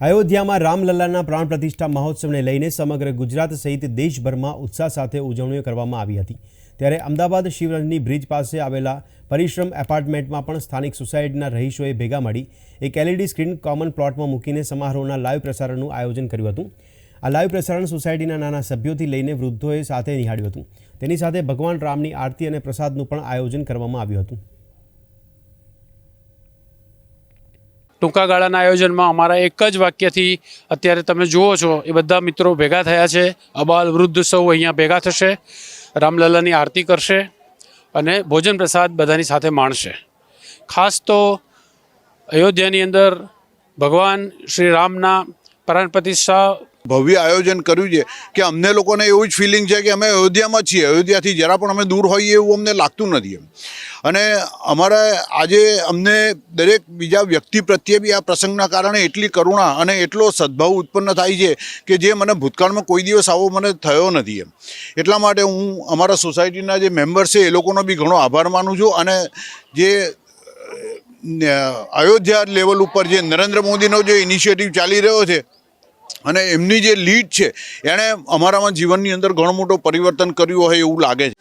અયોધ્યામાં રામલલ્લાના પ્રાણ પ્રતિષ્ઠા મહોત્સવને લઈને સમગ્ર ગુજરાત સહિત દેશભરમાં ઉત્સાહ સાથે ઉજવણીઓ કરવામાં આવી હતી. ત્યારે અમદાવાદ શિવરંજની બ્રિજ પાસે આવેલા પરિશ્રમ એપાર્ટમેન્ટમાં પણ સ્થાનિક સોસાયટીના રહીશોએ ભેગા મળી એક એલઈડી સ્ક્રીન કોમન પ્લોટમાં મૂકીને સમારોહના લાઈવ પ્રસારણનું આયોજન કર્યું હતું. આ લાઈવ પ્રસારણ સોસાયટીના નાના સભ્યોથી લઈને વૃદ્ધોએ સાથે નિહાળ્યું હતું. તેની સાથે ભગવાન રામની આરતી અને પ્રસાદનું પણ આયોજન કરવામાં આવ્યું હતું. ટૂંકા ગાળાના આયોજનમાં અમારા એક જ વાક્યથી અત્યારે તમે જુઓ છો, એ બધા મિત્રો ભેગા થયા છે. અબાલ વૃદ્ધ સૌ અહીંયા ભેગા થશે, રામલલ્લાની આરતી કરશે અને ભોજન પ્રસાદ બધાની સાથે માણશે. ખાસ તો અયોધ્યાની અંદર ભગવાન શ્રી રામના પ્રાણ પ્રતિષ્ઠા ભવ્ય આયોજન કર્યું છે કે અમને લોકોને એવું જ ફિલિંગ છે કે અમે અયોધ્યામાં છીએ. અયોધ્યાથી જરા પણ અમે દૂર હોઈએ એવું અમને લાગતું નથી એમ. અને અમારા આજે અમને દરેક બીજા વ્યક્તિ પ્રત્યે બી આ પ્રસંગના કારણે એટલી કરુણા અને એટલો સદભાવ ઉત્પન્ન થાય છે કે જે મને ભૂતકાળમાં કોઈ દિવસ આવો મને થયો નથી એમ. એટલા માટે હું અમારા સોસાયટીના જે મેમ્બર છે એ લોકોનો બી ઘણો આભાર માનું છું અને જે અયોધ્યા લેવલ ઉપર જે નરેન્દ્ર મોદીનો જે ઇનિશિયેટિવ ચાલી રહ્યો છે અને એમની જે લીડ છે, એણે અમારામાં જીવનની અંદર ઘણો મોટો પરિવર્તન કર્યું હોય એવું લાગે છે.